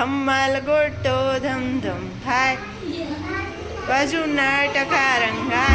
ધમ્માલ ગોટો ધમ ધમ થાય બાજુ ટકા રંગાય. ધમ્માલ ગોટો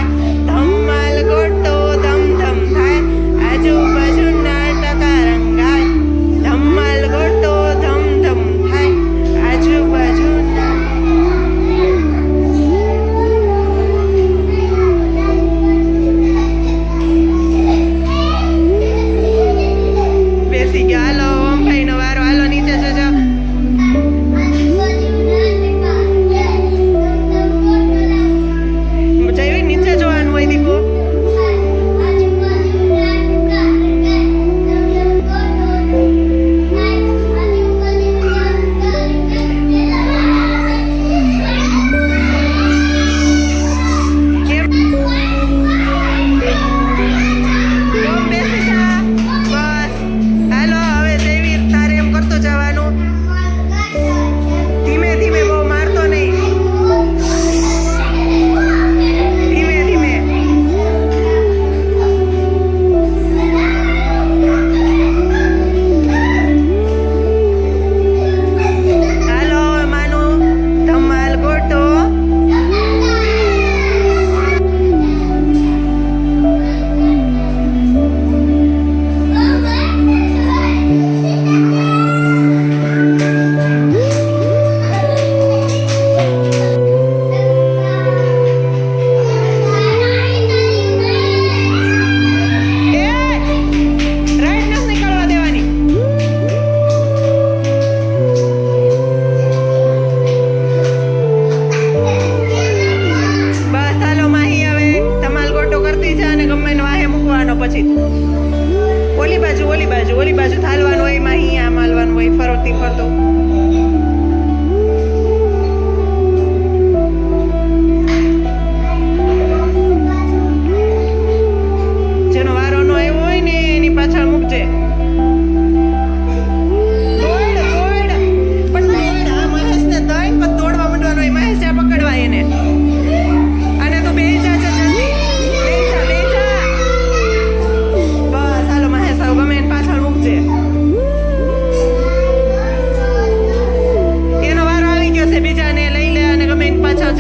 પછી ઓલી બાજુ ઓલી બાજુ ઓલી બાજુ થાલવાનું હોય, એમાં અહીંયા માલવાનું હોય, ફરતી ફરતો.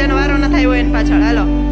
પૂજાનો વારો ન થાય હોય એની પાછળ. હાલો.